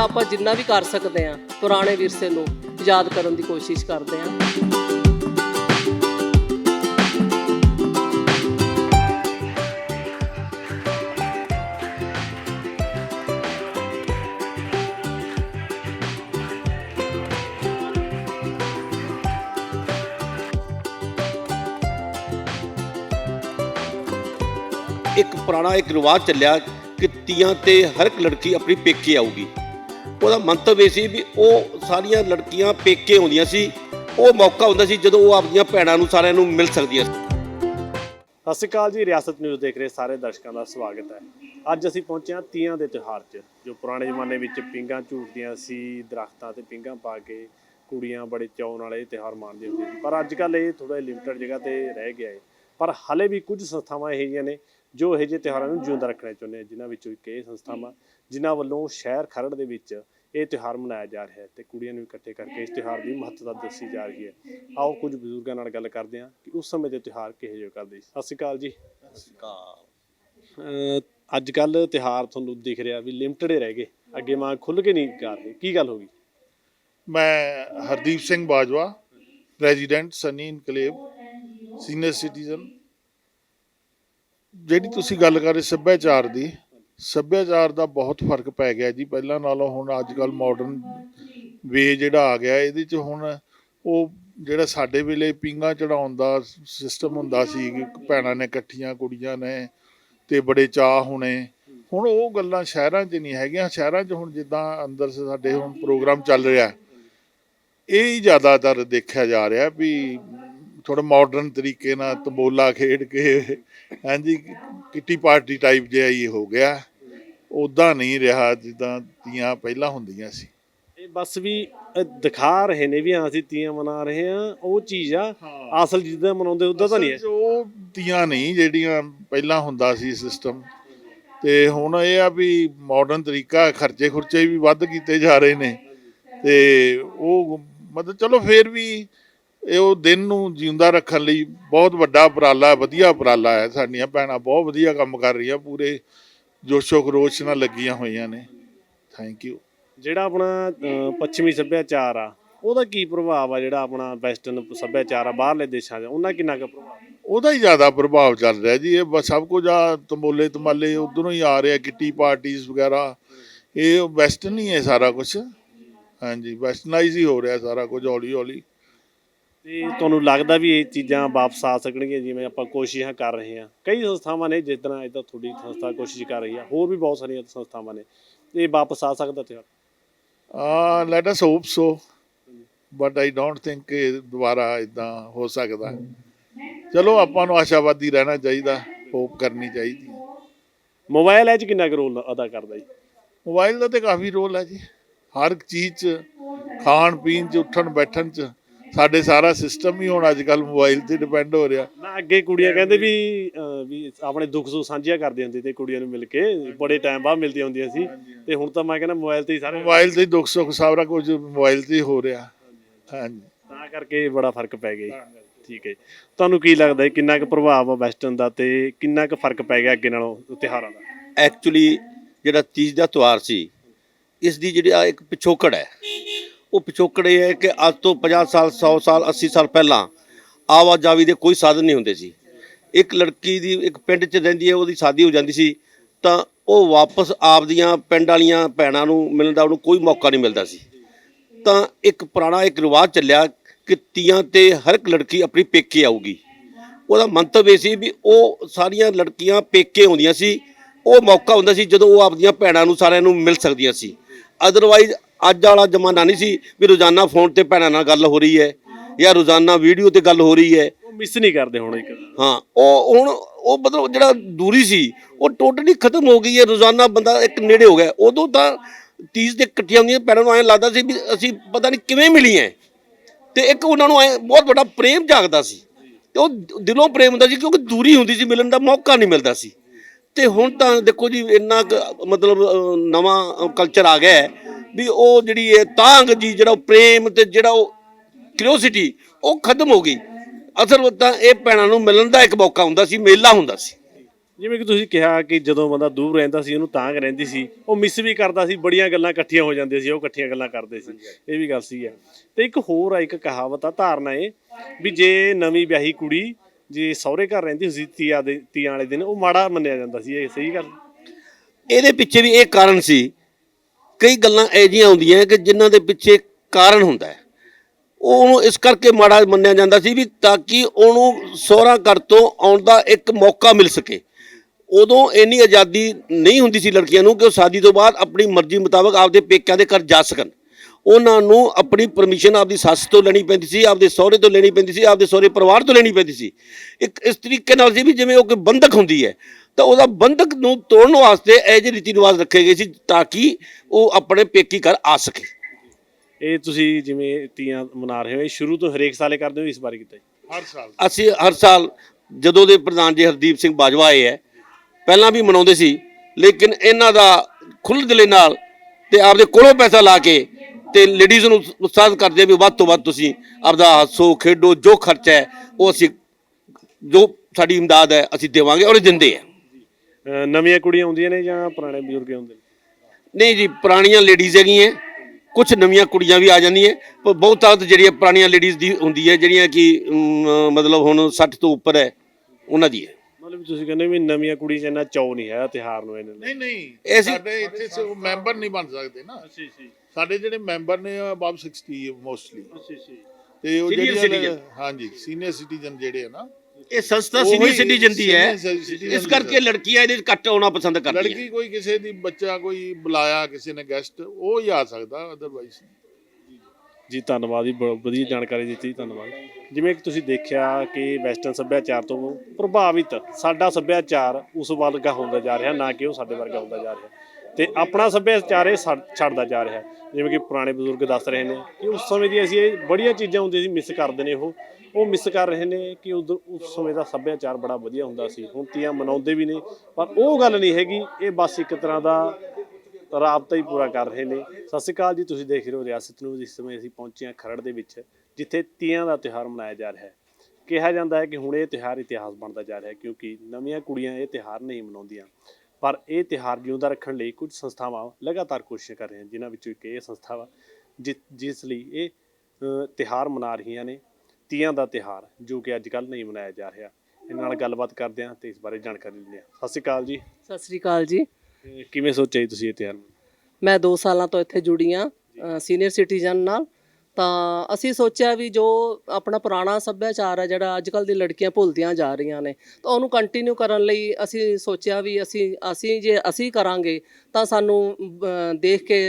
ਆਪਾਂ ਜਿੰਨਾ ਵੀ ਕਰ ਸਕਦੇ ਆ ਪੁਰਾਣੇ ਵਿਰਸੇ ਨੂੰ ਯਾਦ ਕਰਨ ਦੀ ਕੋਸ਼ਿਸ਼ ਕਰਦੇ ਆ ਇੱਕ ਪੁਰਾਣਾ ਇੱਕ ਰਿਵਾਜ ਚੱਲਿਆ ਕਿ ਤੀਆਂ ਤੇ ਹਰ ਇੱਕ ਲੜਕੀ ਆਪਣੀ ਪੇਕੇ ਆਊਗੀ। ਉਹਦਾ ਮੰਤਵ ਇਹ ਸੀ ਵੀ ਉਹ ਸਾਰੀਆਂ ਲੜਕੀਆਂ ਪੇਕੇ ਆਉਂਦੀਆਂ ਸੀ। ਉਹ ਮੌਕਾ ਹੁੰਦਾ ਸੀ ਜਦੋਂ ਉਹ ਆਪਣੀਆਂ ਭੈਣਾਂ ਨੂੰ ਸਾਰਿਆਂ ਨੂੰ ਮਿਲ ਸਕਦੀਆਂ ਸੀ। ਸਤਿ ਸ਼੍ਰੀ ਅਕਾਲ ਜੀ, ਰਿਆਸਤ ਨਿਊਜ਼ ਦੇਖ ਰਹੇ ਸਾਰੇ ਦਰਸ਼ਕਾਂ ਦਾ ਸਵਾਗਤ ਹੈ। ਅੱਜ ਅਸੀਂ ਪਹੁੰਚੇ ਹਾਂ ਤੀਆਂ ਦੇ ਤਿਉਹਾਰ 'ਚ, ਜੋ ਪੁਰਾਣੇ ਜ਼ਮਾਨੇ ਵਿੱਚ ਪਿੰਗਾਂ ਝੂਟਦੀਆਂ ਸੀ, ਦਰਖਤਾਂ ਤੇ ਪਿੰਗਾਂ ਪਾ ਕੇ ਕੁੜੀਆਂ ਬੜੇ ਚਾਅ ਨਾਲ ਇਹ ਤਿਉਹਾਰ ਮਾਣਦੀਆਂ ਹੁੰਦੀਆਂ ਸੀ। ਪਰ ਅੱਜ ਕੱਲ ਇਹ ਥੋੜਾ ਲਿਮਟਿਡ ਜਗ੍ਹਾ ਤੇ ਰਹਿ ਗਿਆ ਹੈ ਪਰ ਹਾਲੇ ਵੀ ਕੁਝ ਸੰਸਥਾਵਾਂ ਇਹੋ ਜਿਹੀਆਂ ਨੇ ਜੋ ਇਹੋ ਜਿਹੇ ਤਿਉਹਾਰਾਂ ਨੂੰ ਜਿਉਂਦਾ ਰੱਖਣਾ ਚਾਹੁੰਦੇ ਆ ਜਿਨ੍ਹਾਂ ਵਿੱਚੋਂ ਇੱਕ ਇਹ ਸੰਸਥਾਵਾਂ ਜਿਨ੍ਹਾਂ ਵੱਲੋਂ ਸ਼ਹਿਰ ਖਰੜ ਦੇ ਵਿੱਚ ਇਹ ਤਿਉਹਾਰ ਮਨਾਇਆ ਜਾ ਰਿਹਾ ਹੈ ਤੇ ਕੁੜੀਆਂ ਨੂੰ ਇਕੱਠੇ ਕਰਕੇ ਇਸ ਤਿਉਹਾਰ ਦੀ ਮਹੱਤਤਾ ਦੱਸੀ ਜਾ ਰਹੀ ਹੈ। ਆਓ ਕੁਝ ਬਜ਼ੁਰਗਾਂ ਨਾਲ ਗੱਲ ਕਰਦੇ ਹਾਂ ਕਿ ਉਸ ਸਮੇਂ ਦੇ ਤਿਉਹਾਰ ਕਿਹੋ ਜਿਹੇ ਕਰਦੇ ਸੀ। ਸਤਿ ਸ਼੍ਰੀ ਅਕਾਲ ਜੀ। ਅਹ ਅੱਜ ਕੱਲ ਤਿਹਾਰ ਤੁਹਾਨੂੰ ਦਿਖ ਰਿਹਾ ਵੀ ਲਿਮਟਡ ਰਹਿ ਗਏ ਅੱਗੇ ਮਾਂ ਖੁੱਲ ਕੇ ਨਹੀਂ ਕਰ ਰਹੇ। ਕੀ ਗੱਲ ਹੋ ਗਈ? ਮੈਂ Hardeep Singh Bajwa president Sunny enclave senior citizen. ਜਿਹੜੀ ਤੁਸੀਂ ਗੱਲ ਕਰ ਰਹੇ ਸੱਭਿਆਚਾਰ ਦੀ, ਸੱਭਿਆਚਾਰ ਦਾ ਬਹੁਤ ਫ਼ਰਕ ਪੈ ਗਿਆ ਜੀ। ਪਹਿਲਾਂ ਨਾਲੋਂ ਹੁਣ ਅੱਜ ਕੱਲ ਮਾਡਰਨ ਵੇ ਜਿਹੜਾ ਆ ਗਿਆ, ਇਹਦੇ ਚ ਹੁਣ ਉਹ ਜਿਹੜਾ ਸਾਡੇ ਵੇਲੇ ਪਿੰਗਾ ਚੜਾਉਣ ਦਾ ਸਿਸਟਮ ਹੁੰਦਾ ਸੀ, ਭੈਣਾਂ ਨੇ ਇਕੱਠੀਆਂ, ਕੁੜੀਆਂ ਨੇ ਤੇ ਬੜੇ ਚਾਹ ਹੋਣੇ। ਹੁਣ ਉਹ ਗੱਲਾਂ ਸ਼ਹਿਰਾਂ 'ਚ ਨਹੀਂ ਹੈਗੀਆਂ। ਸ਼ਹਿਰਾਂ 'ਚ ਹੁਣ ਜਿੱਦਾਂ ਅੰਦਰ ਸਾਡੇ ਹੁਣ ਪ੍ਰੋਗਰਾਮ ਚੱਲ ਰਿਹਾ, ਇਹ ਹੀ ਜ਼ਿਆਦਾਤਰ ਦੇਖਿਆ ਜਾ ਰਿਹਾ ਵੀ ਥੋੜਾ ਮਾਡਰਨ ਤਰੀਕੇ ਨਾਲ ਤਬੋਲਾ ਖੇਡ ਕੇ ਹਾਂਜੀ ਕਿੱਟੀ ਪਾਰਟੀ ਟਾਈਪ ਜਿਹਾ ਹੀ ਹੋ ਗਿਆ। ਉਦਾਂ ਨਹੀਂ ਰਿਹਾ ਜਿੱਦਾਂ ਤੀਆਂ ਪਹਿਲਾਂ ਹੁੰਦੀਆਂ ਸੀ। ਇਹ ਬਸ ਵੀ ਦਿਖਾ ਰਹੇ ਨੇ ਵੀ ਹਾਂ ਅਸੀਂ ਤੀਆਂ ਮਨਾ ਰਹੇ ਹਾਂ ਉਹ ਚੀਜ਼ ਆ ਅਸਲ ਜਿੱਦਾਂ ਮਨਾਉਂਦੇ ਉਦਾਂ ਤਾਂ ਨਹੀਂ ਹੈ। ਉਹ ਤੀਆਂ ਨਹੀਂ ਜਿਹੜੀਆਂ ਪਹਿਲਾਂ ਹੁੰਦਾ ਸੀ ਸਿਸਟਮ ਤੇ ਹੁਣ ਇਹ ਆ ਵੀ ਮਾਡਰਨ ਤਰੀਕਾ ਖਰਚੇ ਖੁਰਚੇ ਵੀ ਵੱਧ ਕੀਤੇ ਜਾ ਰਹੇ ਨੇ ਤੇ ਉਹ ਮਤਲਬ ਚਲੋ ਫੇਰ ਵੀ ਇਹ ਉਹ ਦਿਨ ਨੂੰ ਜਿਉਂਦਾ ਰੱਖਣ ਲਈ ਬਹੁਤ ਵੱਡਾ ਉਪਰਾਲਾ ਵਧੀਆ ਉਪਰਾਲਾ ਹੈ। ਸਾਡੀਆਂ ਭੈਣਾਂ ਬਹੁਤ ਵਧੀਆ ਕੰਮ ਕਰ ਰਹੀਆਂ ਪੂਰੇ ਜੋਸ਼ੋ ਖਰੋਸ਼ ਨਾਲ ਲੱਗੀਆਂ ਹੋਈਆਂ ਨੇ। ਥੈਂਕ ਯੂ ਜਿਹੜਾ ਆਪਣਾ ਪੱਛਮੀ ਸੱਭਿਆਚਾਰ ਆ ਉਹਦਾ ਕੀ ਪ੍ਰਭਾਵ ਆ ਜਿਹੜਾ ਆਪਣਾ ਵੈਸਟਰਨ ਸੱਭਿਆਚਾਰ ਆ ਬਾਹਰਲੇ ਦੇਸ਼ਾਂ 'ਚ ਉਹਨਾਂ ਕਿੰਨਾ ਕੁ ਪ੍ਰਭਾਵ? ਉਹਦਾ ਹੀ ਜ਼ਿਆਦਾ ਪ੍ਰਭਾਵ ਚੱਲ ਰਿਹਾ ਜੀ। ਇਹ ਸਭ ਕੁਝ ਆ ਤੰਬੋਲੇ ਤਮਾਲੇ ਉਧਰੋਂ ਹੀ ਆ ਰਿਹਾ ਕਿੱਟੀ ਪਾਰਟੀਆਂ ਵਗੈਰਾ। ਇਹ ਵੈਸਟਰਨ ਹੀ ਹੈ ਸਾਰਾ ਕੁਝ ਹਾਂਜੀ ਵੈਸਟਰਨਾਈਜ਼ ਹੀ ਹੋ ਰਿਹਾ ਸਾਰਾ ਕੁਝ ਹੌਲੀ ਹੌਲੀ ਤੇ ਤੁਹਾਨੂੰ ਲੱਗਦਾ ਵੀ ਇਹ ਚੀਜ਼ਾਂ ਵਾਪਸ ਆ ਸਕਣਗੀਆਂ ਜਿਵੇਂ ਆਪਾਂ ਕੋਸ਼ਿਸ਼ਾਂ ਕਰ ਰਹੇ ਹਾਂ? ਕਈ ਸੰਸਥਾਵਾਂ ਨੇ ਜਿਸ ਤਰ੍ਹਾਂ ਇਦਾਂ ਤੁਹਾਡੀ ਸੰਸਥਾ ਕੋਸ਼ਿਸ਼ ਕਰ ਰਹੀ ਆ ਹੋਰ ਵੀ ਬਹੁਤ ਸਾਰੀਆਂ ਸੰਸਥਾਵਾਂ ਨੇ। ਇਹ ਵਾਪਸ ਆ ਸਕਦਾ ਤਿਉਹਾਰ? ਆ let us hope so but I don't think ਕਿ ਦੁਬਾਰਾ ਇਦਾਂ ਹੋ ਸਕਦਾ। ਚਲੋ ਆਪਾਂ ਨੂੰ ਆਸ਼ਾਵਾਦੀ ਰਹਿਣਾ ਚਾਹੀਦਾ ਹੋਪ ਕਰਨੀ ਚਾਹੀਦੀ। ਮੋਬਾਈਲ ਐ ਚ ਕਿੰਨਾ ਕੁ ਰੋਲ ਅਦਾ ਕਰਦਾ ਜੀ? ਮੋਬਾਈਲ ਦਾ ਤੇ ਕਾਫੀ ਰੋਲ ਹੈ ਜੀ। ਹਰ ਇੱਕ ਚੀਜ਼ 'ਚ ਖਾਣ ਪੀਣ 'ਚ ਉੱਠਣ ਬੈਠਣ 'ਚ ਸਾਡੇ ਸਾਰਾ ਸਿਸਟਮ ਹੀ ਹੁਣ ਅੱਜ ਕੱਲ ਮੋਬਾਈਲ ਤੇ ਡਿਪੈਂਡ ਹੋ ਰਿਹਾ। ਨਾ ਅੱਗੇ ਕੁੜੀਆਂ ਕਹਿੰਦੇ ਵੀ ਅਹ, ਵੀ ਆਪਣੇ ਦੁੱਖ ਸੁੱਖ ਸਾਂਝੀਆਂ ਕਰਦੀਆਂ ਹੁੰਦੀ ਤੇ ਕੁੜੀਆਂ ਨੂੰ ਮਿਲ ਕੇ ਬੜੇ ਟਾਈਮ ਬਾਅਦ ਮਿਲਦੀਆਂ ਹੁੰਦੀਆਂ ਸੀ। ਤੇ ਹੁਣ ਤਾਂ ਮੈਂ ਕਹਿੰਦਾ ਮੋਬਾਈਲ ਤੇ ਹੀ ਸਾਰੇ ਮੋਬਾਈਲ ਤੇ ਹੀ ਦੁੱਖ ਸੁੱਖ ਸਾਰਾ ਕੁਝ ਮੋਬਾਈਲ ਤੇ ਹੀ ਹੋ ਰਿਹਾ। ਹਾਂਜੀ। ਤਾਂ ਕਰਕੇ ਬੜਾ ਫ਼ਰਕ ਪੈ ਗਿਆ ਜੀ। ਠੀਕ ਹੈ ਜੀ। ਤੁਹਾਨੂੰ ਕੀ ਲੱਗਦਾ ਹੈ ਕਿੰਨਾ ਕੁ ਪ੍ਰਭਾਵ ਆ ਵੈਸਟਰਨ ਦਾ ਤੇ ਕਿੰਨਾ ਕੁ ਫ਼ਰਕ ਪੈ ਗਿਆ ਅੱਗੇ ਨਾਲੋਂ ਤਿਉਹਾਰਾਂ ਦਾ? ਐਕਚੁਅਲੀ ਜਿਹੜਾ ਤੀਜ ਦਾ ਤਿਉਹਾਰ ਸੀ ਇਸ ਦੀ ਜਿਹੜੀ ਆ ਇੱਕ ਪਿਛੋਕੜ ਹੈ। ਉਹ ਪਿਛੋਕੜ ਇਹ ਹੈ ਕਿ ਅੱਜ ਤੋਂ 50 ਸਾਲ 100 ਸਾਲ 80 ਸਾਲ ਪਹਿਲਾਂ ਆਵਾਜਾਵੀ ਦੇ ਕੋਈ ਸਾਧਨ ਨਹੀਂ ਹੁੰਦੇ ਸੀ। ਇੱਕ ਲੜਕੀ ਦੀ ਇੱਕ ਪਿੰਡ 'ਚ ਰਹਿੰਦੀ ਹੈ, ਉਹਦੀ ਸ਼ਾਦੀ ਹੋ ਜਾਂਦੀ ਸੀ, ਤਾਂ ਉਹ ਵਾਪਸ ਆਪਦੀਆਂ ਪਿੰਡ ਵਾਲੀਆਂ ਭੈਣਾਂ ਨੂੰ ਮਿਲਣ ਦਾ ਉਹਨੂੰ ਕੋਈ ਮੌਕਾ ਨਹੀਂ ਮਿਲਦਾ ਸੀ। ਤਾਂ ਇੱਕ ਪੁਰਾਣਾ ਇੱਕ ਰਿਵਾਜ ਚੱਲਿਆ ਕਿ ਤੀਆਂ ਤੇ ਹਰ ਇੱਕ ਲੜਕੀ ਆਪਣੀ ਪੇਕੇ ਆਊਗੀ। ਉਹਦਾ ਮੰਤਵ ਇਹ ਸੀ ਵੀ ਉਹ ਸਾਰੀਆਂ ਲੜਕੀਆਂ ਪੇਕੇ ਹੁੰਦੀਆਂ ਸੀ, ਉਹ ਮੌਕਾ ਹੁੰਦਾ ਸੀ ਜਦੋਂ ਉਹ ਆਪਦੀਆਂ ਭੈਣਾਂ ਨੂੰ ਸਾਰਿਆਂ ਨੂੰ ਮਿਲ ਸਕਦੀਆਂ ਸੀ। ਅਦਰਵਾਈਜ਼ ਅੱਜ ਵਾਲਾ ਜ਼ਮਾਨਾ ਨਹੀਂ ਸੀ ਵੀ ਰੋਜ਼ਾਨਾ ਫੋਨ ਤੇ ਭੈਣਾਂ ਨਾਲ ਗੱਲ ਹੋ ਰਹੀ ਹੈ ਜਾਂ ਰੋਜ਼ਾਨਾ ਵੀਡੀਓ ਤੇ ਗੱਲ ਹੋ ਰਹੀ ਹੈ। ਉਹ ਮਿਸ ਨਹੀਂ ਕਰਦੇ ਹੁਣ ਇੱਕ। ਹਾਂ ਉਹ ਹੁਣ ਉਹ ਮਤਲਬ ਜਿਹੜਾ ਦੂਰੀ ਸੀ ਉਹ ਟੋਟਲੀ ਖਤਮ ਹੋ ਗਈ ਹੈ। ਰੋਜ਼ਾਨਾ ਬੰਦਾ ਇੱਕ ਨੇੜੇ ਹੋ ਗਿਆ। ਉਦੋਂ ਤਾਂ ਤੀਜ ਤੇ ਇਕੱਠੀਆਂ ਹੁੰਦੀਆਂ ਭੈਣਾਂ ਨੂੰ ਐਂ ਲੱਗਦਾ ਸੀ ਵੀ ਅਸੀਂ ਪਤਾ ਨਹੀਂ ਕਿਵੇਂ ਮਿਲੀਆਂ ਤੇ ਇੱਕ ਉਹਨਾਂ ਨੂੰ ਐਂ ਬਹੁਤ ਵੱਡਾ ਪ੍ਰੇਮ ਜਾਗਦਾ ਸੀ। ਤੇ ਉਹ ਦਿਲੋਂ ਪ੍ਰੇਮ ਹੁੰਦਾ ਸੀ ਕਿਉਂਕਿ ਦੂਰੀ ਹੁੰਦੀ ਸੀ ਮਿਲਣ ਦਾ ਮੌਕਾ ਨਹੀਂ ਮਿਲਦਾ ਸੀ। ਤੇ ਹੁਣ ਤਾਂ ਦੇਖੋ ਜੀ ਇੰਨਾ ਮਤਲਬ ਨਵਾਂ ਕਲਚਰ ਆ ਗਿਆ ਹੈ। ਵੀ ਉਹ ਜਿਹੜੀ ਇਹ ਤਾਂਗ ਜੀ ਜਿਹੜਾ ਉਹ ਪ੍ਰੇਮ ਤੇ ਜਿਹੜਾ ਉਹ ਕਿਉਰਿਓਸਿਟੀ ਉਹ ਖਤਮ ਹੋ ਗਈ। ਅਸਲ ਵਿੱਚ ਤਾਂ ਇਹ ਭੈਣਾਂ ਨੂੰ ਮਿਲਣ ਦਾ ਇੱਕ ਮੌਕਾ ਹੁੰਦਾ ਸੀ ਮੇਲਾ ਹੁੰਦਾ ਸੀ। ਜਿਵੇਂ ਕਿ ਤੁਸੀਂ ਕਿਹਾ ਕਿ ਜਦੋਂ ਬੰਦਾ ਦੂਰ ਰਹਿੰਦਾ ਸੀ ਉਹਨੂੰ ਤਾਂ ਰਹਿੰਦੀ ਸੀ ਉਹ ਮਿਸ ਵੀ ਕਰਦਾ ਸੀ ਬੜੀਆਂ ਗੱਲਾਂ ਇਕੱਠੀਆਂ ਹੋ ਜਾਂਦੀਆਂ ਸੀ ਉਹ ਇਕੱਠੀਆਂ ਗੱਲਾਂ ਕਰਦੇ ਸੀ। ਇਹ ਵੀ ਗੱਲ ਸੀ ਹੈ। ਤੇ ਇੱਕ ਹੋਰ ਆ ਇੱਕ ਕਹਾਵਤ ਆ ਧਾਰਨਾ ਏ ਵੀ ਜੇ ਨਵੀਂ ਵਿਆਹੀ ਕੁੜੀ ਜੇ ਸਹੁਰੇ ਘਰ ਰਹਿੰਦੀ ਹੁੰਦੀ ਸੀ ਤੀਆਂ ਦੇ ਤੀਆਂ ਵਾਲੇ ਦਿਨ ਉਹ ਮਾੜਾ ਮੰਨਿਆ ਜਾਂਦਾ ਸੀ ਇਹ ਸਹੀ ਗੱਲ? ਇਹਦੇ ਪਿੱਛੇ ਵੀ ਇਹ ਕਾਰਨ ਸੀ ਕਈ ਗੱਲਾਂ ਐਜੀਆਂ ਹੁੰਦੀਆਂ ਕਿ ਜਿਨ੍ਹਾਂ ਦੇ ਪਿੱਛੇ ਕਾਰਨ ਹੁੰਦਾ ਹੈ। ਉਹ ਉਹਨੂੰ ਇਸ ਕਰਕੇ ਮਾੜਾ ਮੰਨਿਆ ਜਾਂਦਾ ਸੀ ਵੀ ਤਾਂ ਕਿ ਉਹਨੂੰ ਸਹੁਰਾ ਘਰ ਤੋਂ ਆਉਣ ਦਾ ਇੱਕ ਮੌਕਾ ਮਿਲ ਸਕੇ। ਉਦੋਂ ਇੰਨੀ ਆਜ਼ਾਦੀ ਨਹੀਂ ਹੁੰਦੀ ਸੀ ਲੜਕੀਆਂ ਨੂੰ ਕਿ ਉਹ ਸ਼ਾਦੀ ਤੋਂ ਬਾਅਦ ਆਪਣੀ ਮਰਜ਼ੀ ਮੁਤਾਬਕ ਆਪਦੇ ਪੇਕਿਆਂ ਦੇ ਘਰ ਜਾ ਸਕਣ। ਉਹਨਾਂ ਨੂੰ ਆਪਣੀ ਪਰਮਿਸ਼ਨ ਆਪਦੀ ਸੱਸ ਤੋਂ ਲੈਣੀ ਪੈਂਦੀ ਸੀ ਆਪਦੇ ਸਹੁਰੇ ਤੋਂ ਲੈਣੀ ਪੈਂਦੀ ਸੀ ਆਪਦੇ ਸਹੁਰੇ ਪਰਿਵਾਰ ਤੋਂ ਲੈਣੀ ਪੈਂਦੀ ਸੀ। ਇੱਕ ਇਸ ਤਰੀਕੇ ਨਾਲ ਸੀ ਵੀ ਜਿਵੇਂ ਉਹ ਕੋਈ ਬੰਧਕ ਹੁੰਦੀ ਹੈ ਤਾਂ ਉਹਦਾ ਬੰਧਕ ਨੂੰ ਤੋੜਨ ਵਾਸਤੇ ਇਹ ਜਿਹੇ ਰੀਤੀ ਰਿਵਾਜ ਰੱਖੇ ਗਏ ਸੀ ਤਾਂ ਕਿ ਉਹ ਆਪਣੇ ਪੇਕੀ ਘਰ ਆ ਸਕੇ। ਇਹ ਤੁਸੀਂ ਜਿਵੇਂ ਤੀਆਂ ਮਨਾ ਰਹੇ ਹੋ ਇਹ ਸ਼ੁਰੂ ਤੋਂ ਹਰੇਕ ਸਾਲੇ ਕਰਦੇ ਹੋ ਇਸ ਬਾਰੇ ਕੀਤਾ ਜੀ? ਹਰ ਸਾਲ। ਅਸੀਂ ਹਰ ਸਾਲ ਜਦੋਂ ਦੇ ਪ੍ਰਧਾਨ ਜੀ ਹਰਦੀਪ ਸਿੰਘ ਬਾਜਵਾ ਆਏ ਹੈ ਪਹਿਲਾਂ ਵੀ ਮਨਾਉਂਦੇ ਸੀ ਲੇਕਿਨ ਇਹਨਾਂ ਦਾ ਖੁੱਲ੍ਹ ਦਿਲੇ ਨਾਲ ਤੇ ਆਪਦੇ ਕੋਲੋਂ ਪੈਸਾ ਲਾ ਕੇ ਤੇ ਲੇਡੀਜ਼ ਨੂੰ ਉਤਸ਼ਾਹਿਤ ਕਰਦੇ ਆ ਵੀ ਵੱਧ ਤੋਂ ਵੱਧ ਤੁਸੀਂ ਆਪਦਾ ਹੱਸੋ ਖੇਡੋ ਜੋ ਖਰਚਾ ਹੈ ਉਹ ਅਸੀਂ ਜੋ ਸਾਡੀ ਇਮਦਾਦ ਹੈ ਅਸੀਂ ਦੇਵਾਂਗੇ ਔਰ ਇਹ ਦਿੰਦੇ ਆ। ਅਹ ਨਵੀਆਂ ਕੁੜੀਆਂ ਆਉਂਦੀਆਂ ਨੇ ਜਾਂ ਪੁਰਾਣੇ ਬਜ਼ੁਰਗ ਆਉਂਦੇ ਨੇ? ਨਹੀਂ ਜੀ ਪੁਰਾਣੀਆਂ ਲੇਡੀਜ਼ ਹੈਗੀਆਂ। ਕੁਝ ਨਵੀਆਂ ਕੁੜੀਆਂ ਵੀ ਆ ਜਾਂਦੀਆਂ। ਪਰ ਬਹੁਤਾ ਤਾਂ ਜਿਹੜੀਆਂ ਪੁਰਾਣੀਆਂ ਲੇਡੀਜ਼ ਦੀ ਹੁੰਦੀ ਹੈ ਜਿਹੜੀਆਂ ਕਿ ਅਮ, ਮਤਲਬ ਹੁਣ 60 ਤੋਂ ਉੱਪਰ ਹੈ ਉਹਨਾਂ ਦੀ ਹੈ। ਮਤਲਬ ਤੁਸੀਂ ਕਹਿੰਦੇ ਵੀ ਨਵੀਆਂ ਕੁੜੀ 'ਚ ਇੰਨਾ ਚਾਅ ਨਹੀਂ ਹੈ ਤਿਹਾਰ ਨੂੰ ਇਹਨਾਂ ਨਹੀਂ ਨਹੀਂ ਸੀ- ਸਾਡੇ ਇੱਥੇ ਸ- ਮੈਂਬਰ ਨਹੀਂ ਬਣ ਸਕਦੇ ਨਾ। ਸਾਡੇ ਜਿਹੜੇ ਮੈਂਬਰ ਨੇ ਅਬਾਵ 60 ਮੋਸਟਲੀ ਤੇ ਉਹ Senior ਜਿਹੜੇ citizen। ਹਾਂਜੀ ਸੀਨੀਅਰ ਸਿਟੀਜ਼ਨ ਜਿਹੜੇ ਆ ਨਾ। ਇਹ ਸੰਸਥਾ ਉਹੀ ਸੀਨੀਅਰ ਸਿਟੀਜ਼ਨ ਦੀ ਹੈ। senior citizen ਇਸ ਕਰਕੇ ਲੜਕੀਆਂ ਇਹਦੇ 'ਚ ਘੱਟ ਆਉਣਾ ਪਸੰਦ ਕਰਦੀਆਂ। ਲੜਕੀ ਕੋਈ ਕਿਸੇ ਦੀ ਬੱਚਾ ਕੋਈ ਬੁਲਾਇਆ ਕਿਸੇ ਨੇ ਗੈਸਟ ਉਹ ਹੀ ਆ ਸਕਦਾ ਅਦਰਵਾਈਜ਼ ਜੀ, ਧੰਨਵਾਦ ਜੀ, ਬਹੁਤ ਵਧੀਆ ਜਾਣਕਾਰੀ ਦਿੱਤੀ, ਧੰਨਵਾਦ। ਜਿਵੇਂ ਕਿ ਤੁਸੀਂ ਦੇਖਿਆ ਕਿ ਵੈਸਟਰਨ ਸੱਭਿਆਚਾਰ ਤੋਂ ਪ੍ਰਭਾਵਿਤ ਸਾਡਾ ਸੱਭਿਆਚਾਰ ਉਸ ਵਰਗਾ ਹੁੰਦਾ ਜਾ ਰਿਹਾ, ਨਾ ਕਿ ਉਹ ਸਾਡੇ ਵਰਗਾ ਹੁੰਦਾ ਜਾ ਰਿਹਾ। ਤੇ ਆਪਣਾ ਸੱਭਿਆਚਾਰ ਇਹ ਛੱਡ- ਛੱਡਦਾ ਜਾ ਰਿਹਾ। ਜਿਵੇਂ ਕਿ ਪੁਰਾਣੇ ਬਜ਼ੁਰਗ ਦੱਸ ਰਹੇ ਨੇ ਕਿ ਉਸ ਸਮੇਂ ਦੀ ਅਸੀਂ ਇਹ ਬੜੀਆਂ ਚੀਜ਼ਾਂ ਹੁੰਦੀਆਂ ਸੀ, ਮਿਸ ਕਰਦੇ ਨੇ ਉਹ। ਉਹ ਮਿਸ ਕਰ ਰਹੇ ਨੇ ਕਿ ਉਦੋਂ, ਉਸ ਸਮੇਂ ਦਾ ਸੱਭਿਆਚਾਰ ਬੜਾ ਵਧੀਆ ਹੁੰਦਾ ਸੀ। ਹੁਣ ਤੀਆਂ ਮਨਾਉਂਦੇ ਵੀ ਨੇ, ਪਰ ਉਹ ਗੱਲ ਨਹੀਂ ਹੈਗੀ, ਇਹ ਬਸ ਇੱਕ ਤਰ੍ਹਾਂ ਦਾ ਰਾਬਤਾ ਹੀ ਪੂਰਾ ਕਰ ਰਹੇ ਨੇ। ਸਤਿ ਸ਼੍ਰੀ ਅਕਾਲ ਜੀ ਤੁਸੀਂ ਦੇਖ ਰਹੇ ਹੋ ਰਿਆਸਤ ਨੂੰ ਇਸ ਸਮੇਂ ਅਸੀਂ ਪਹੁੰਚੇ ਹਾਂ ਖਰੜ ਦੇ ਵਿੱਚ ਜਿੱਥੇ ਤੀਆਂ ਦਾ ਤਿਉਹਾਰ ਮਨਾਇਆ ਜਾ ਰਿਹਾ ਹੈ। ਕਿਹਾ ਜਾਂਦਾ ਹੈ ਕਿ ਹੁਣ ਇਹ ਤਿਉਹਾਰ ਇਤਿਹਾਸ ਬਣਦਾ ਜਾ ਰਿਹਾ ਹੈ ਕਿਉਂਕਿ ਨਵੀਆਂ ਕੁੜੀਆਂ ਇਹ ਤਿਉਹਾਰ ਨਹੀਂ ਮਨਾਉਂਦੀਆਂ। ਪਰ ਇਹ ਤਿਉਹਾਰ ਜਿਉਂਦਾ ਰੱਖਣ ਲਈ ਕੁਝ ਸੰਸਥਾਵਾਂ ਲਗਾਤਾਰ ਕੋਸ਼ਿਸ਼ ਕਰ ਰਹੀਆਂ ਜਿਨ੍ਹਾਂ ਵਿੱਚੋਂ ਇੱਕ ਇਹ ਸੰਸਥਾ ਵਾ ਜਿ- ਜਿਸ ਲਈ ਇਹ ਅ, ਤਿਉਹਾਰ ਮਨਾ ਰਹੀਆਂ ਨੇ ਤੀਆਂ ਦਾ ਤਿਉਹਾਰ ਜੋ ਕਿ ਅੱਜ ਕੱਲ੍ਹ ਨਹੀਂ ਮਨਾਇਆ ਜਾ ਰਿਹਾ। ਇਹਨਾਂ ਨਾਲ ਗੱਲਬਾਤ ਕਰਦੇ ਹਾਂ ਤੇ ਇਸ ਬਾਰੇ ਜਾਣਕਾਰੀ ਲੈਂਦੇ ਹਾਂ। ਸਤਿ ਸ਼੍ਰੀ ਅਕਾਲ ਜੀ। ਸਤਿ ਸ੍ਰੀ ਅਕਾਲ ਜੀ। ਅ, ਕਿਵੇਂ ਸੋਚਿਆ ਜੀ ਤੁਸੀਂ ਇਹ ਤਿਉਹਾਰ ਮੈਂ 2 ਸਾਲਾਂ ਤੋਂ ਇੱਥੇ ਜੁੜੀ ਆ ਸੀਨੀਅਰ ਸਿਟੀਜ਼ਨ ਨਾਲ। ਤਾਂ ਅਸੀਂ ਸੋਚਿਆ ਵੀ ਜੋ ਆਪਣਾ ਪੁਰਾਣਾ ਸੱਭਿਆਚਾਰ ਹੈ ਜਿਹੜਾ ਅੱਜ ਕੱਲ ਦੀ ਲੜਕੀਆਂ ਭੁੱਲਦੀਆਂ ਜਾ ਰਹੀਆਂ ਨੇ ਤਾਂ ਉਹਨੂੰ ਕੰਟੀਨਿਊ ਕਰਨ ਲਈ ਅਸੀਂ ਸੋਚਿਆ ਵੀ ਅਸੀਂ ਅਸੀਂ ਜੇ ਅਸੀਂ ਕਰਾਂਗੇ ਤਾਂ ਸਾਨੂੰ ਅਹ, ਦੇਖ ਕੇ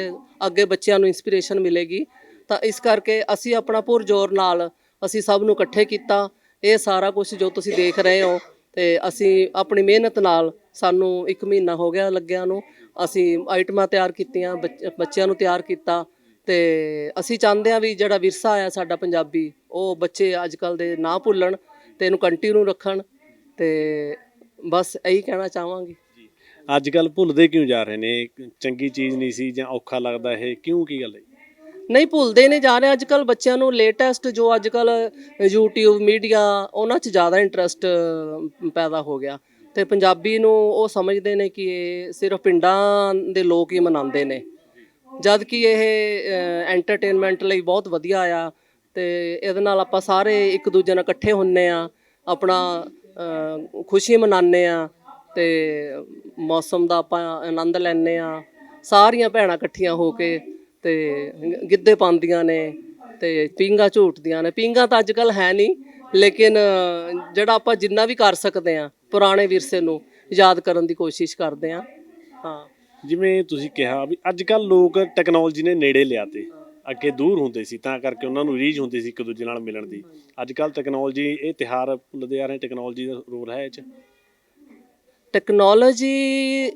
ਅੱਗੇ ਬੱਚਿਆਂ ਨੂੰ ਇਨਸਪੀਰੇਸ਼ਨ ਮਿਲੇਗੀ। ਤਾਂ ਇਸ ਕਰਕੇ ਅਸੀਂ ਆਪਣਾ ਪੁਰਜੋਰ ਨਾਲ ਅਸੀਂ ਸਭ ਨੂੰ ਇਕੱਠੇ ਕੀਤਾ। ਇਹ ਸਾਰਾ ਕੁਝ ਜੋ ਤੁਸੀਂ ਦੇਖ ਰਹੇ ਹੋ ਤੇ ਅਸੀਂ ਆਪਣੀ ਮਿਹਨਤ ਨਾਲ ਸਾਨੂੰ 1 ਮਹੀਨਾ ਹੋ ਗਿਆ ਲੱਗਿਆ ਨੂੰ। ਅਸੀਂ ਆਈਟਮਾਂ ਤਿਆਰ ਕੀਤੀਆਂ, ਬੱਚ- ਬੱਚਿਆਂ ਨੂੰ ਤਿਆਰ ਕੀਤਾ ਤੇ ਅਸੀਂ ਚਾਹੁੰਦੇ ਹਾਂ ਵੀ ਜਿਹੜਾ ਵਿਰਸਾ ਆ ਸਾਡਾ ਪੰਜਾਬੀ, ਉਹ ਬੱਚੇ ਅੱਜ ਕੱਲ ਦੇ ਨਾ ਭੁੱਲਣ ਤੇ ਇਹਨੂੰ ਕੰਟੀਨਿਊ ਰੱਖਣ ਤੇ ਬਸ ਇਹੀ ਕਹਿਣਾ ਚਾਹਾਂਗੀ। ਅੱਜ ਕੱਲ ਭੁੱਲਦੇ ਕਿਉਂ ਜਾ ਰਹੇ ਨੇ? ਚੰਗੀ ਚੀਜ਼ ਨਹੀਂ ਸੀ ਜਾਂ ਔਖਾ ਲੱਗਦਾ ਇਹ, ਕਿਉਂ ਕੀ ਗੱਲ ਹੈ? ਨਹੀਂ ਭੁੱਲਦੇ ਨੇ ਜਾ ਰਹੇ ਅੱਜ ਕੱਲ ਬੱਚਿਆਂ ਨੂੰ ਲੇਟੈਸਟ ਜੋ ਅੱਜ ਕੱਲ YouTube ਮੀਡੀਆ ਉਹਨਾਂ 'ਚ ਜ਼ਿਆਦਾ ਇੰਟਰਸਟ ਪੈਦਾ ਹੋ ਗਿਆ। ਤੇ ਪੰਜਾਬੀ ਨੂੰ ਉਹ ਸਮਝਦੇ ਨੇ ਕਿ ਇਹ ਸਿਰਫ ਪਿੰਡਾਂ ਦੇ ਲੋਕ ਹੀ ਮਨਾਉਂਦੇ ਨੇ। ਜਦ ਕਿ ਇਹ ਐਂਟਰਟੇਨਮੈਂਟ ਲਈ ਬਹੁਤ ਵਧੀਆ ਆ, ਤੇ ਇਹਦੇ ਨਾਲ ਆਪਾਂ ਸਾਰੇ ਇੱਕ ਦੂਜੇ ਨਾਲ ਇਕੱਠੇ ਹੁੰਨੇ ਆ, ਆਪਣਾ ਖੁਸ਼ੀ ਮਨਾਉਂਦੇ ਆ, ਤੇ ਮੌਸਮ ਦਾ ਆਪਾਂ ਆਨੰਦ ਲੈਂਦੇ ਆ। ਸਾਰੀਆਂ ਭੈਣਾਂ ਇਕੱਠੀਆਂ ਹੋ ਕੇ ਤੇ ਗਿੱਧੇ ਪਾਉਂਦੀਆਂ ਨੇ ਤੇ ਪੀਂਗਾ ਝੂਟਦੀਆਂ ਨੇ। ਪੀਂਗਾ ਤਾਂ ਅੱਜ ਕੱਲ ਹੈ ਨਹੀਂ ਲੇਕਿਨ ਜਿਹੜਾ ਆਪਾਂ ਜਿੰਨਾ ਵੀ ਕਰ ਸਕਦੇ ਆ ਪੁਰਾਣੇ ਵਿਰਸੇ ਨੂੰ ਯਾਦ ਕਰਨ ਦੀ ਕੋਸ਼ਿਸ਼ ਕਰਦੇ ਆ ਹਾਂ। ਜਿਵੇਂ ਤੁਸੀਂ ਕਿਹਾ ਵੀ ਅੱਜ ਕੱਲ ਲੋਕ ਟੈਕਨੋਲੋਜੀ ਨੇ ਨੇੜੇ ਲਿਆਤੇ ਅੱਗੇ ਦੂਰ ਹੁੰਦੇ ਸੀ, ਤਾਂ ਕਰਕੇ ਉਹਨਾਂ ਨੂੰ ਰੀਝ ਹੁੰਦੀ ਸੀ ਇੱਕ ਦੂਜੇ ਨਾਲ ਮਿਲਣ ਦੀ। ਅੱਜ ਕੱਲ ਟੈਕਨੋਲੋਜੀ ਇਹ ਤਿਹਾਰ ਭੁੱਲਦੇ ਟੈਕਨੋਲੋਜੀ ਦਾ ਰੋਲ ਹੈ ਇਹ ਚ। ਟੈਕਨੋਲੋਜੀ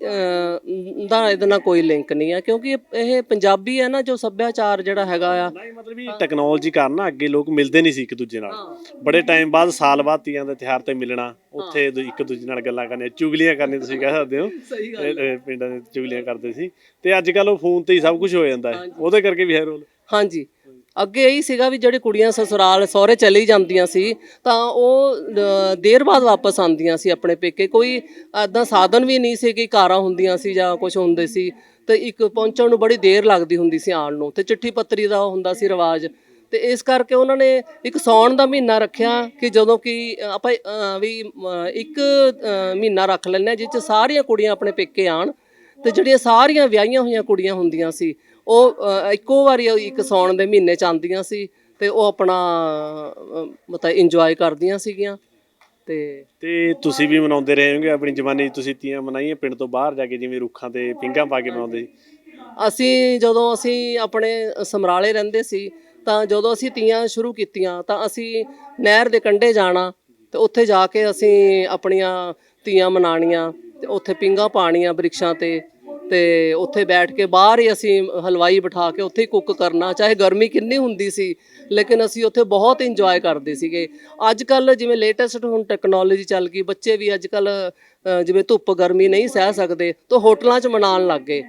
ਦਾ ਇਹਦੇ ਨਾਲ ਕੋਈ ਲਿੰਕ ਨਹੀਂ ਆ ਕਿਉਂਕਿ ਇਹ ਪੰਜਾਬੀ ਹੈ ਨਾ ਜੋ ਸੱਭਿਆਚਾਰ ਜਿਹੜਾ ਹੈਗਾ ਆ। ਨਹੀਂ ਮਤਲਬ ਵੀ ਟੈਕਨੋਲੋਜੀ ਕਾਰਨ ਨਾ ਅੱਗੇ ਲੋਕ ਮਿਲਦੇ ਨਹੀਂ ਸੀ ਇੱਕ ਦੂਜੇ ਨਾਲ। ਬੜੇ ਟਾਈਮ ਬਾਅਦ ਸਾਲ ਬਾਅਦ ਤੀਆਂ ਦੇ ਤਿਹਾਰ ਤੇ ਮਿਲਣਾ ਉੱਥੇ ਇੱਕ ਦੂਜੇ ਨਾਲ ਗੱਲਾਂ ਕਰਨੀਆਂ ਚੁਗਲੀਆਂ ਕਰਨੀਆਂ ਤੁਸੀਂ ਕਹਿ ਸਕਦੇ ਹੋ। ਪਿੰਡਾਂ ਦੇ ਚੁਗਲੀਆਂ ਕਰਦੇ ਸੀ। ਤੇ ਅੱਜ ਕੱਲ ਉਹ ਫੋਨ ਤੇ ਹੀ ਸਭ ਕੁਝ ਹੋ ਜਾਂਦਾ ਹੈ। ਉਹਦੇ ਕਰਕੇ ਵੀ ਹੈ ਰੋਲ। ਹਾਂਜੀ। ਅੱਗੇ ਇਹੀ ਸੀਗਾ ਵੀ ਜਿਹੜੇ ਕੁੜੀਆਂ ਸਸੁਰਾਲ ਸਹੁਰੇ ਚਲੀ ਜਾਂਦੀਆਂ ਸੀ ਤਾਂ ਉਹ ਅ, ਦੇਰ ਬਾਅਦ ਵਾਪਸ ਆਉਂਦੀਆਂ ਸੀ ਆਪਣੇ ਪੇਕੇ। ਕੋਈ ਐਦਾਂ ਸਾਧਨ ਵੀ ਨਹੀਂ ਸੀ ਕਿ ਕਾਰਾਂ ਹੁੰਦੀਆਂ ਸੀ ਜਾਂ ਕੁਝ ਹੁੰਦੇ ਸੀ ਤੇ ਇੱਕ ਪਹੁੰਚਣ ਨੂੰ ਬੜੀ ਦੇਰ ਲੱਗਦੀ ਹੁੰਦੀ ਸੀ ਆਉਣ ਨੂੰ ਤੇ ਚਿੱਠੀ ਪੱਤਰੀ ਦਾ ਹੁੰਦਾ ਸੀ ਰਿਵਾਜ। ਤੇ ਇਸ ਕਰਕੇ ਉਹਨਾਂ ਨੇ ਇੱਕ ਸੌਣ ਦਾ ਮਹੀਨਾ ਰੱਖਿਆ ਕਿ ਜਦੋਂ ਕਿ ਆਪਾਂ ਅ, ਵੀ ਅ, ਇੱਕ ਅ, ਮਹੀਨਾ ਰੱਖ ਲੈਂਦੇ ਹਾਂ ਜਿਸ 'ਚ ਸਾਰੀਆਂ ਕੁੜੀਆਂ ਆਪਣੇ ਪੇਕੇ ਆਣ ਤੇ ਜਿਹੜੀਆਂ ਸਾਰੀਆਂ ਵਿਆਹੀਆਂ ਹੋਈਆਂ ਕੁੜੀਆਂ ਹੁੰਦੀਆਂ ਸੀ ਉਹ ਇੱਕੋ ਵਾਰੀ ਇੱਕ ਸੌਣ ਦੇ ਮਹੀਨੇ ਚ ਆਉਂਦੀਆਂ ਸੀ ਤੇ ਉਹ ਆਪਣਾ ਮਤਲਬ ਇੰਜੋਏ ਕਰਦੀਆਂ ਸੀਗੀਆਂ ਤੇ ਤੇ ਤੁਸੀਂ ਵੀ ਮਨਾਉਂਦੇ ਰਹੇ ਹੋਗੇ ਆਪਣੀ ਜਵਾਨੀ ਤੁਸੀਂ ਤੀਆਂ ਮਨਾਈਆਂ ਪਿੰਡ ਤੋਂ ਬਾਹਰ ਜਾ ਕੇ ਜਿਵੇਂ ਰੁੱਖਾਂ ਤੇ ਪਿੰਗਾਂ ਪਾ ਕੇ ਮਨਾਉਂਦੇ ਸੀ? ਅਸੀਂ ਜਦੋਂ ਅਸੀਂ ਆਪਣੇ ਸਮਰਾਲੇ ਰਹਿੰਦੇ ਸੀ ਤਾਂ ਜਦੋਂ ਅਸੀਂ ਤੀਆਂ ਸ਼ੁਰੂ ਕੀਤੀਆਂ ਤਾਂ ਅਸੀਂ ਨਹਿਰ ਦੇ ਕੰਢੇ ਜਾਣਾ ਤੇ ਉੱਥੇ ਜਾ ਕੇ ਅਸੀਂ ਆਪਣੀਆਂ ਤੀਆਂ ਮਨਾਣੀਆਂ ਤੇ ਉੱਥੇ ਪਿੰਗਾ ਪਾਣੀਆਂ ਬ੍ਰਿਕਸ਼ਾਂ ਤੇ ਤੇ ਉੱਥੇ ਬੈਠ ਕੇ ਬਾਹਰ ਹੀ ਅਸੀਂ ਹਲਵਾਈ ਬਿਠਾ ਕੇ ਉੱਥੇ ਹੀ ਕੁੱਕ ਕਰਨਾ, ਚਾਹੇ ਗਰਮੀ ਕਿੰਨੀ ਹੁੰਦੀ ਸੀ, ਲੇਕਿਨ ਅਸੀਂ ਉੱਥੇ ਬਹੁਤ ਇੰਜੋਏ ਕਰਦੇ ਸੀਗੇ। ਅੱਜ ਕੱਲ ਜਿਵੇਂ ਲੇਟੈਸਟ ਹੁਣ ਟੈਕਨੋਲੋਜੀ ਚੱਲ ਗਈ, ਬੱਚੇ ਵੀ ਅੱਜ ਕੱਲ ਜਿਵੇਂ ਧੁੱਪ, ਗਰਮੀ ਨਹੀਂ ਸਹਿ ਸਕਦੇ, ਤਾਂ ਹੋਟਲਾਂ 'ਚ ਮਨਾਉਣ ਲੱਗ ਗਏ।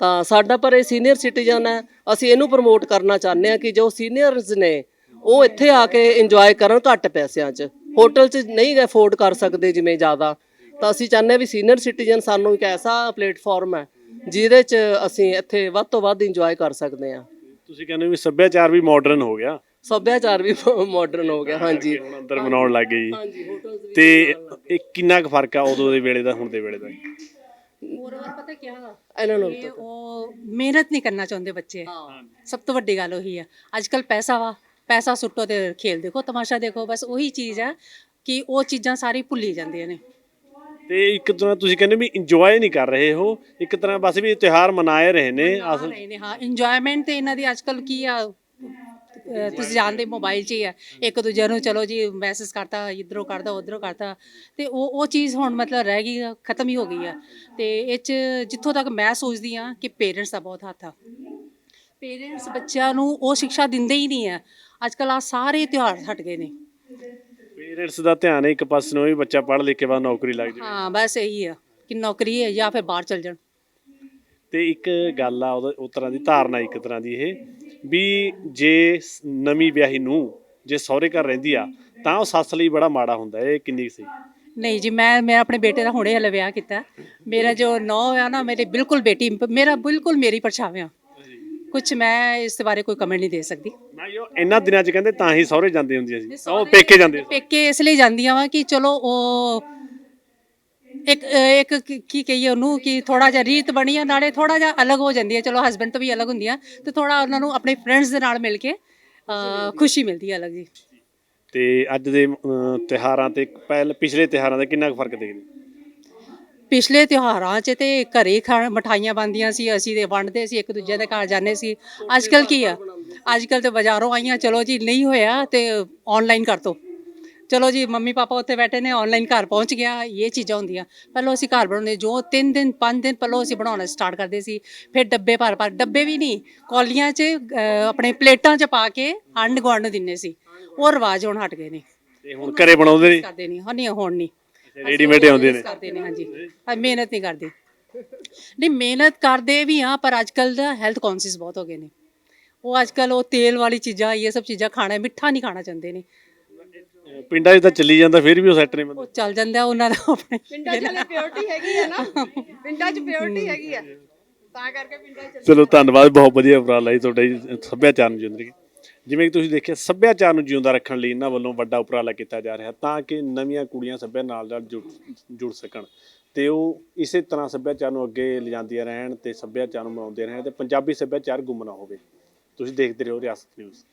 ਤਾਂ ਸਾਡਾ ਪਰ ਇਹ ਸੀਨੀਅਰ ਸਿਟੀਜ਼ਨ ਹੈ, ਅਸੀਂ ਇਹਨੂੰ ਪ੍ਰਮੋਟ ਕਰਨਾ ਚਾਹੁੰਦੇ ਹਾਂ ਕਿ ਜੋ ਸੀਨੀਅਰਸ ਨੇ, ਉਹ ਇੱਥੇ ਆ ਕੇ ਇੰਜੋਏ ਕਰਨ ਘੱਟ ਪੈਸਿਆਂ 'ਚ। ਹੋਟਲ 'ਚ ਨਹੀਂ ਅਫੋਰਡ ਕਰ ਸਕਦੇ ਜਿਵੇਂ ਜ਼ਿਆਦਾ। ਤਾਂ ਅਸੀਂ ਚਾਹੁੰਦੇ ਹਾਂ ਵੀ ਸੀਨੀਅਰ ਸਿਟੀਜ਼ਨ ਸਾਨੂੰ ਇੱਕ ਐਸਾ ਪਲੇਟਫਾਰਮ ਹੈ ਜਿਹਦੇ 'ਚ ਅਸੀਂ ਇੱਥੇ ਵੱਧ ਤੋਂ ਵੱਧ ਇੰਜੋਏ ਕਰ ਸਕਦੇ ਹਾਂ। ਤੁਸੀਂ ਕਹਿੰਦੇ ਹੋ ਵੀ ਸੱਭਿਆਚਾਰ ਵੀ ਮਾਡਰਨ ਹੋ ਗਿਆ। ਸੱਭਿਆਚਾਰ ਵੀ ਮਾਡਰਨ ਹੋ ਗਿਆ ਹਾਂਜੀ। ਹੁਣ ਅੰਦਰ ਮਨਾਉਣ ਲੱਗ ਗਏ ਜੀ। ਹਾਂਜੀ ਹੋਟਲਸ ਵੀ ਤੇ ਇਹ ਕਿੰਨਾ ਕੁ ਫ਼ਰਕ ਆ ਉਦੋਂ ਦੇ ਵੇਲੇ ਦਾ ਹੁਣ ਦੇ ਵੇਲੇ ਦਾ? ਹੋਰ ਹੋਰ ਪਤਾ ਕੀ ਆ ਇਹਨਾਂ ਨੂੰ ਇਹ ਉਹ ਮਿਹਨਤ ਨਹੀਂ ਕਰਨਾ ਚਾਹੁੰਦੇ ਬੱਚੇ। ਸਭ ਤੋਂ ਵੱਡੀ ਗੱਲ ਉਹੀ ਆ। ਅੱਜ ਕੱਲ ਪੈਸਾ ਵਾ। ਪੈਸਾ ਸੁੱਟੋ ਤੇ ਖੇਲ ਦੇਖੋ ਤਮਾਸ਼ਾ ਦੇਖੋ ਬਸ ਉਹੀ ਚੀਜ਼ ਆ ਕਿ ਉਹ ਚੀਜ਼ਾਂ ਸਾਰੀ ਭੁੱਲੀ ਜਾਂਦੀਆਂ ਨੇ। ਤੇ ਇੱਕ ਤਰ੍ਹਾਂ ਤੁਸੀਂ ਕਹਿੰਦੇ ਵੀ ਇੰਜੋਏ ਨਹੀਂ ਕਰ ਰਹੇ ਹੋ ਇੱਕ ਤਰ੍ਹਾਂ ਬਸ ਵੀ ਤਿਉਹਾਰ ਮਨਾਏ ਰਹੇ ਨੇ ਅਸਲ ਨਹੀਂ ਨਹੀਂ ਹਾਂ ਇੰਜੋਇਮੈਂਟ ਤੇ ਇਹਨਾਂ ਦੀ ਅੱਜ ਕੱਲ ਕੀ ਆ ਅਹ ਤੁਸੀਂ ਜਾਣਦੇ ਮੋਬਾਈਲ 'ਚ ਹੀ ਆ ਇੱਕ ਦੂਜੇ ਨੂੰ ਚਲੋ ਜੀ ਮੈਸੇਜ ਕਰਤਾ ਇਧਰੋਂ ਕਰਦਾ ਉਧਰੋਂ ਕਰਤਾ ਤੇ ਉਹ ਉਹ ਚੀਜ਼ ਹੁਣ ਮਤਲਬ ਰਹਿ ਗਈ ਆ, ਖਤਮ ਹੀ ਹੋ ਗਈ ਆ ਤੇ ਇਹ 'ਚ ਜਿੱਥੋਂ ਤੱਕ ਮੈਂ ਸੋਚਦੀ ਆ ਕਿ ਪੇਰੈਂਟਸ ਦਾ ਬਹੁਤ ਹੱਥ ਆ। ਪੇਰੈਂਟਸ ਬੱਚਿਆਂ ਨੂੰ ਉਹ ਸਿੱਖਿਆ ਦਿੰਦੇ ਹੀ ਨਹੀਂ ਆ ਅੱਜ ਕੱਲ ਆ ਸਾਰੇ ਤਿਉਹਾਰ ਹਟ ਗਏ ਨੇ। ਪੇਰੈਂਟਸ ਦਾ ਧਿਆਨ ਹੈ ਇੱਕ ਪਾਸੇ ਨੂੰ ਵੀ ਬੱਚਾ ਪੜ੍ਹ ਲਿਖ ਕੇ ਬਾਅਦ ਨੌਕਰੀ ਲੱਗ ਜਾਵੇ। ਹਾਂ ਬਸ ਇਹੀ ਆ ਕਿ ਨੌਕਰੀ ਹੈ ਜਾਂ ਫਿਰ ਬਾਹਰ ਚਲ ਜਾਣ। ਤੇ ਇੱਕ ਗੱਲ ਆ ਉਹਦਾ ਉਸ ਤਰ੍ਹਾਂ ਦੀ ਧਾਰਨਾ ਇੱਕ ਤਰ੍ਹਾਂ ਦੀ ਇਹ ਵੀ ਜੇ ਸ- ਨਵੀਂ ਵਿਆਹੀ ਨੂੰ ਜੇ ਸਹੁਰੇ ਘਰ ਰਹਿੰਦੀ ਆ ਤਾਂ ਉਹ ਸੱਸ ਲਈ ਬੜਾ ਮਾੜਾ ਹੁੰਦਾ ਇਹ ਕਿੰਨੀ ਸਹੀ? ਨਹੀਂ ਜੀ ਮੈਂ ਮੈਂ ਆਪਣੇ ਬੇਟੇ ਦਾ ਹੁਣੇ ਹਲੇ ਵਿਆਹ ਕੀਤਾ। ਮੇਰਾ ਜੋ ਨੌ ਆ ਨਾ ਮੇਰੇ ਬਿਲਕੁਲ ਬੇਟੀ ਮੇਰਾ ਬਿਲਕੁਲ ਮੇਰੀ ਪਰਛਾਵਾਂ ਕੁਝ ਮੈਂ ਇਸ ਬਾਰੇ ਕੋਈ ਕਮੈਂਟ ਨਹੀਂ ਦੇ ਸਕਦੀ। ਨਾ ਉਹ ਇਹਨਾਂ ਦਿਨਾਂ 'ਚ ਕਹਿੰਦੇ ਤਾਂ ਹੀ ਸਹੁਰੇ ਜਾਂਦੇ ਹੁੰਦੀਆਂ ਸੀ ਉਹ ਪੇਕੇ ਜਾਂਦੇ ਸੀ। ਪੇਕੇ ਇਸ ਲਈ ਜਾਂਦੀਆਂ ਵਾ ਕਿ ਚਲੋ ਉਹ ਇੱਕ ਇੱਕ ਕੀ- ਕਹੀਏ ਉਹਨੂੰ ਕਿ ਥੋੜਾ ਜਿਹਾ ਰੀਤ ਬਣੀ ਆ ਨਾਲੇ ਥੋੜਾ ਜਿਹਾ ਅਲੱਗ ਹੋ ਜਾਂਦੀ ਹੈ ਚਲੋ ਹਸਬੰਡ ਤੋਂ ਵੀ ਅਲੱਗ ਹੁੰਦੀਆਂ ਤੇ ਥੋੜਾ ਉਹਨਾਂ ਨੂੰ ਆਪਣੇ ਫਰੈਂਡਸ ਦੇ ਨਾਲ ਮਿਲ ਕੇ ਖੁਸ਼ੀ ਮਿਲਦੀ ਹੈ ਅਲੱਗ ਜੀ। ਤੇ ਅੱਜ ਦੇ ਅਮ, ਤਿਉਹਾਰਾਂ ਤੇ ਪਹਿਲ ਪਿਛਲੇ ਤਿਉਹਾਰਾਂ ਦਾ ਕਿੰਨਾ ਕੁ ਫ਼ਰਕ ਦੇਖਦੇ ਪਿਛਲੇ ਤਿਉਹਾਰਾਂ 'ਚ ਤੇ ਘਰੇ ਖਾਣ ਮਠਾਈਆਂ ਬਣਦੀਆਂ ਸੀ ਅਸੀਂ ਤੇ ਵੰਡਦੇ ਸੀ ਇੱਕ ਦੂਜੇ ਦੇ ਘਰ ਜਾਂਦੇ ਸੀ। ਅੱਜ ਕੱਲ ਕੀ ਆ? ਅੱਜ ਕੱਲ ਤੇ ਬਾਜ਼ਾਰੋਂ ਆਈਆਂ ਚਲੋ ਜੀ ਨਹੀਂ ਹੋਇਆ ਤੇ ਆਨਲਾਈਨ ਕਰ ਦੋ। ਚਲੋ ਜੀ ਮੰਮੀ ਪਾਪਾ ਉੱਥੇ ਬੈਠੇ ਨੇ ਆਨਲਾਈਨ ਘਰ ਪਹੁੰਚ ਗਿਆ ਇਹ ਚੀਜ਼ਾਂ ਹੁੰਦੀਆਂ। ਪਹਿਲਾਂ ਅਸੀਂ ਘਰ ਬਣਾਉਂਦੇ ਜੋ 3 ਦਿਨ 5 ਦਿਨ ਪਹਿਲਾਂ ਅਸੀਂ ਬਣਾਉਣਾ ਸਟਾਰਟ ਕਰਦੇ ਸੀ। ਫਿਰ ਡੱਬੇ ਭਰ ਭਰ ਡੱਬੇ ਵੀ ਨਹੀਂ ਕੌਲੀਆਂ 'ਚ ਆਪਣੇ ਪਲੇਟਾਂ 'ਚ ਪਾ ਕੇ ਆਂਢ ਗੁਆਂਢ ਨੂੰ ਦਿੰਨੇ ਸੀ। ਉਹ ਰਿਵਾਜ ਹੁਣ ਹਟ ਗਏ ਨੇ। ਤੇ ਹੁਣ ਘਰੇ ਬਣਾਉਂਦੇ ਨੇ ਕਰਦੇ ਨਹੀਂ ਹੁਣ ਨਹੀਂ ਹੁਣ ਨਹੀਂ। ਰੈਡੀਮੇਡ ਆਉਂਦੇ ਨੇ। ਕਰਦੇ ਨੇ ਹਾਂਜੀ। ਹਾਂ, ਮਿਹਨਤ ਨਹੀਂ ਕਰਦੇ। ਨਹੀਂ ਮਿਹਨਤ ਕਰਦੇ ਵੀ ਆ ਪਰ ਅੱਜ ਕੱਲ ਦਾ ਹੈਲਥ ਕੌਨਸ਼ੀਅਸ ਬਹੁਤ ਹੋ ਗਏ ਨੇ। ਉਹ ਅੱਜ ਕੱਲ ਉਹ ਤੇਲ ਵਾਲੀ ਚੀਜ਼ਾਂ ਇਹ ਸਭ ਚੀਜ਼ਾਂ ਖਾਣਾ ਮਿੱਠਾ ਨਹੀਂ ਖਾਣਾ ਚਾਹੁੰਦੇ ਨੇ। ਪਿੰਡਾਂ 'ਚ ਤਾਂ ਚੱਲੀ ਜਾਂਦਾ ਫਿਰ ਵੀ ਉਹ ਸੈੱਟ ਨਹੀਂ ਬੰਦੇ ਉਹ ਚੱਲ ਜਾਂਦਾ ਉਹਨਾਂ ਦਾ ਆਪਣੇ ਪਿੰਡਾਂ 'ਚ ਹਲੇ ਪਿਓਰਟੀ ਹੈਗੀ ਆ ਨਾ। ਪਿੰਡਾਂ 'ਚ ਪਿਓਰਟੀ ਹੈਗੀ ਆ। ਤਾਂ ਕਰਕੇ ਪਿੰਡਾਂ 'ਚ ਚਲੋ ਧੰਨਵਾਦ ਬਹੁਤ ਵਧੀਆ ਉਪਰਾਲਾ ਜੀ ਤੁਹਾਡਾ ਜੀ ਸੱਭਿਆਚਾਰ ਨੂੰ ਜਿਉਂਦੇ ਜਿਵੇਂ ਕਿ ਤੁਸੀਂ ਦੇਖਿਆ, ਸੱਭਿਆਚਾਰ ਨੂੰ ਜਿਉਂਦਾ ਰੱਖਣ ਲਈ ਇਹਨਾਂ ਵੱਲੋਂ ਵੱਡਾ ਉਪਰਾਲਾ ਕੀਤਾ ਜਾ ਰਿਹਾ ਤਾਂ ਕਿ ਨਵੀਆਂ ਕੁੜੀਆਂ ਸੱਭਿਆ ਨਾਲ ਨਾਲ ਜੁੜ ਜੁੜ ਸਕਣ। ਤੇ ਉਹ ਇਸੇ ਤਰ੍ਹਾਂ ਸੱਭਿਆਚਾਰ ਨੂੰ ਅੱਗੇ ਲਿਜਾਂਦੀਆਂ ਰਹਿਣ ਤੇ ਸੱਭਿਆਚਾਰ ਨੂੰ ਮਨਾਉਂਦੇ ਰਹਿਣ ਤੇ ਪੰਜਾਬੀ ਸੱਭਿਆਚਾਰ ਗੁੰਮ ਨਾ ਹੋਵੇ। ਤੁਸੀਂ ਦੇਖਦੇ ਰਹੋ ਰਿਆਸਤ ਨਿਊਜ਼।